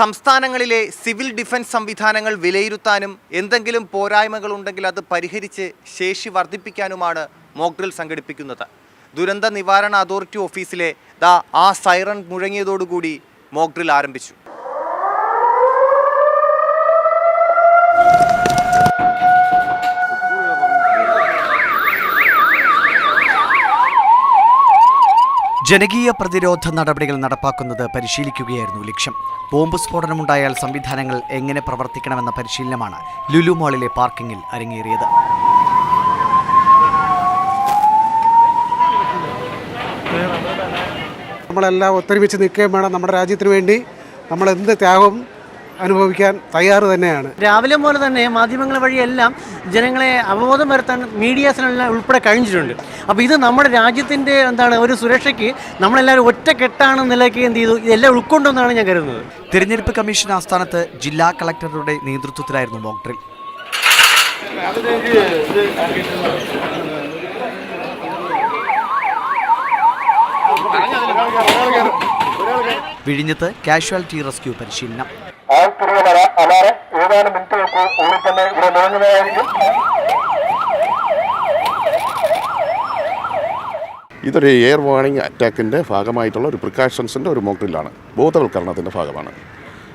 സംസ്ഥാനങ്ങളിലെ civil defence സംവിധാനങ്ങൾ വിലയിരുത്താനും എന്തെങ്കിലും പോരായ്മകൾ ഉണ്ടെങ്കിൽ അത് പരിഹരിച്ച് ശേഷി വർദ്ധിപ്പിക്കാനുമാണ് മോക്ഡ്രിൽ സംഘടിപ്പിക്കുന്നത്. ദുരന്ത നിവാരണ അതോറിറ്റി ഓഫീസിലെ ദ ആ സൈറൺ മുഴങ്ങിയതോടുകൂടി മോക്ഡ്രിൽ ആരംഭിച്ചു. ജനകീയ പ്രതിരോധ നടപടികൾ നടപ്പാക്കുന്നത് പരിശീലിക്കുകയായിരുന്നു ലക്ഷ്യം. ബോംബ് സ്ഫോടനമുണ്ടായാൽ സംവിധാനങ്ങൾ എങ്ങനെ പ്രവർത്തിക്കണമെന്ന പരിശീലനമാണ് ലുലു മാളിലെ പാർക്കിംഗിൽ അരങ്ങേറിയത്. നമ്മളെല്ലാം ഒത്തൊരുമിച്ച് നിൽക്കുകയും വേണം നമ്മുടെ രാജ്യത്തിന് വേണ്ടി. നമ്മൾ എന്ത് ത്യാഗവും അനുഭവിക്കാൻ തയ്യാറ് തന്നെയാണ്. രാവിലെ പോലെ തന്നെ മാധ്യമങ്ങൾ വഴിയെല്ലാം ജനങ്ങളെ അവബോധം വരുത്താൻ മീഡിയാസിനെല്ലാം ഉൾപ്പെടെ കഴിഞ്ഞിട്ടുണ്ട്. അപ്പോൾ ഇത് നമ്മുടെ രാജ്യത്തിന്റെ എന്താണ് ഒരു സുരക്ഷയ്ക്ക് നമ്മളെല്ലാവരും ഒറ്റക്കെട്ടാണ് നിലയ്ക്ക് എന്ത് ചെയ്തു? ഇതെല്ലാം ഉൾക്കൊണ്ടെന്നാണ് ഞാൻ കരുതുന്നത്. തിരഞ്ഞെടുപ്പ് കമ്മീഷൻ ആസ്ഥാനത്ത് ജില്ലാ കളക്ടറുടെ നേതൃത്വത്തിലായിരുന്നു മോക് ഡ്രിൽ വിഴിഞ്ഞത്ത് കാഷ്വാലിറ്റി റെസ്ക്യൂ പരിശീലനം. ഇതൊരു എയർ വാണിംഗ് അറ്റാക്കിന്റെ ഭാഗമായിട്ടുള്ള ഒരു പ്രിക്കോഷൻസിന്റെ ഒരു മോക്ഡ്രില്ലാണ് ബോധവൽക്കരണത്തിന്റെ ഭാഗമാണ്.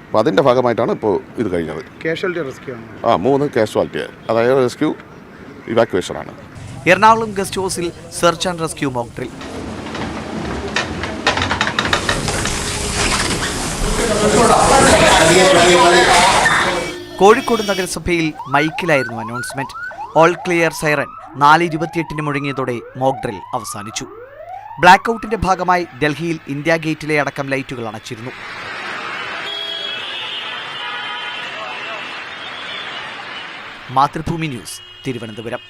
അപ്പോൾ അതിന്റെ ഭാഗമായിട്ടാണ് ഇപ്പോൾ ഇത് കഴിഞ്ഞത്. കാഷ്വാലിറ്റി റെസ്ക്യൂ ആണ്. ആ മൂന്ന് കാഷ്വാലിറ്റി. അതായത് റെസ്ക്യൂ ഇവാക്യുവേഷനാണ് എറണാകുളം ഗസ്റ്റ് ഹൗസിൽ സെർച്ച് ആൻഡ് റെസ്ക്യൂ മോക്ക് കോഴിക്കോട് നഗരസഭയിൽ മൈക്കിലായിരുന്നു അനൗൺസ്മെന്റ് ഓൾ ക്ലിയർ സൈറൻ നാല് ഇരുപത്തിയെട്ടിന് മുഴങ്ങിയതോടെ മോക്ഡ്രിൽ അവസാനിച്ചു. ബ്ലാക്ക് ഔട്ടിന്റെ ഭാഗമായി ഡൽഹിയിൽ ഇന്ത്യ ഗേറ്റിലെ അടക്കം ലൈറ്റുകൾ അണച്ചിരുന്നു. മാതൃഭൂമി ന്യൂസ് തിരുവനന്തപുരം.